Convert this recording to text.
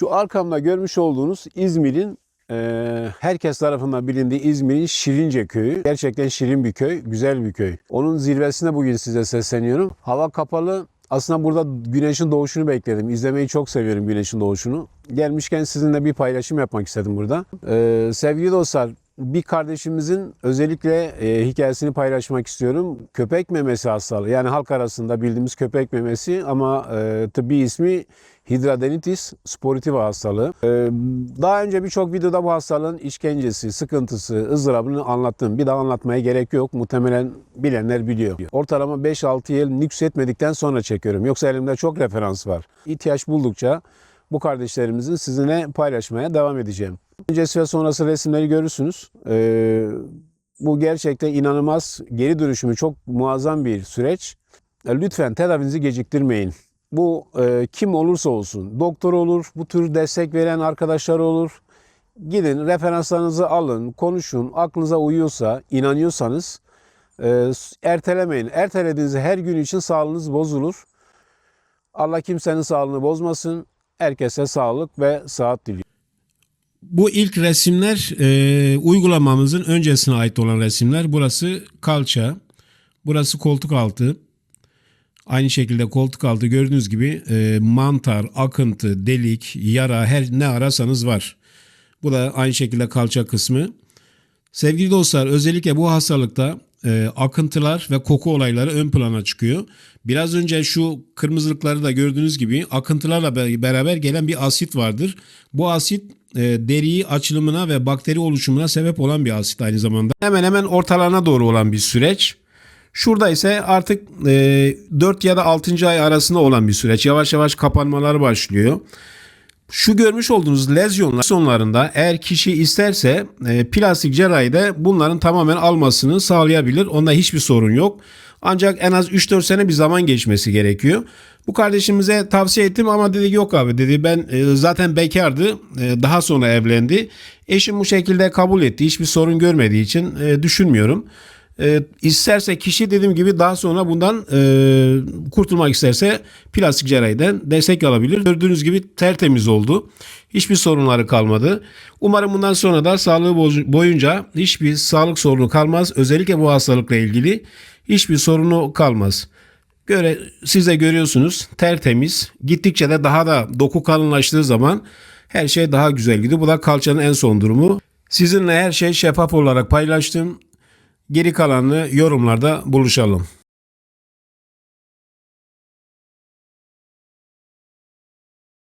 Şu arkamda görmüş olduğunuz İzmir'in e, herkes tarafından bilindiği İzmir'in Şirince köyü. Gerçekten şirin bir köy, güzel bir köy. Onun zirvesine bugün size sesleniyorum. Hava kapalı. Aslında burada güneşin doğuşunu bekledim. İzlemeyi çok seviyorum güneşin doğuşunu. Gelmişken sizinle bir paylaşım yapmak istedim burada. E, sevgili dostlar, bir kardeşimizin özellikle e, hikayesini paylaşmak istiyorum. Köpek memesi hastalığı. Yani halk arasında bildiğimiz köpek memesi ama e, tıbbi ismi hidradenitis sporitiva hastalığı. E, daha önce birçok videoda bu hastalığın işkencesi, sıkıntısı, ızdırabını anlattım. Bir daha anlatmaya gerek yok. Muhtemelen bilenler biliyor. Ortalama 5-6 yıl nüksetmedikten sonra çekiyorum. Yoksa elimde çok referans var. İhtiyaç buldukça bu kardeşlerimizin sizinle paylaşmaya devam edeceğim. Öncesi ve sonrası resimleri görürsünüz. Ee, bu gerçekten inanılmaz geri dönüşümü çok muazzam bir süreç. Lütfen tedavinizi geciktirmeyin. Bu e, kim olursa olsun, doktor olur, bu tür destek veren arkadaşlar olur. Gidin referanslarınızı alın, konuşun, aklınıza uyuyorsa, inanıyorsanız e, ertelemeyin. Ertelediğinizde her gün için sağlığınız bozulur. Allah kimsenin sağlığını bozmasın. Herkese sağlık ve sıhhat diliyorum. Bu ilk resimler e, uygulamamızın öncesine ait olan resimler. Burası kalça, burası koltuk altı. Aynı şekilde koltuk altı gördüğünüz gibi e, mantar, akıntı, delik, yara her ne arasanız var. Bu da aynı şekilde kalça kısmı. Sevgili dostlar özellikle bu hastalıkta e, akıntılar ve koku olayları ön plana çıkıyor. Biraz önce şu kırmızılıkları da gördüğünüz gibi akıntılarla be- beraber gelen bir asit vardır. Bu asit e, deriyi açılımına ve bakteri oluşumuna sebep olan bir asit aynı zamanda. Hemen hemen ortalarına doğru olan bir süreç. Şurada ise artık e, 4 ya da 6. ay arasında olan bir süreç. Yavaş yavaş kapanmalar başlıyor. Şu görmüş olduğunuz lezyonlar sonlarında eğer kişi isterse e, plastik cerrahide bunların tamamen almasını sağlayabilir. Onda hiçbir sorun yok. Ancak en az 3-4 sene bir zaman geçmesi gerekiyor. Bu kardeşimize tavsiye ettim ama dedi yok abi dedi ben e, zaten bekardı e, daha sonra evlendi. Eşim bu şekilde kabul etti hiçbir sorun görmediği için e, düşünmüyorum. E, isterse kişi dediğim gibi daha sonra bundan e, kurtulmak isterse plastik cerrahiden destek alabilir. Gördüğünüz gibi tertemiz oldu. Hiçbir sorunları kalmadı. Umarım bundan sonra da sağlığı boyunca hiçbir sağlık sorunu kalmaz. Özellikle bu hastalıkla ilgili hiçbir sorunu kalmaz. Göre, siz de görüyorsunuz tertemiz. Gittikçe de daha da doku kalınlaştığı zaman her şey daha güzel gidiyor. Bu da kalçanın en son durumu. Sizinle her şey şeffaf olarak paylaştım. Geri kalanını yorumlarda buluşalım.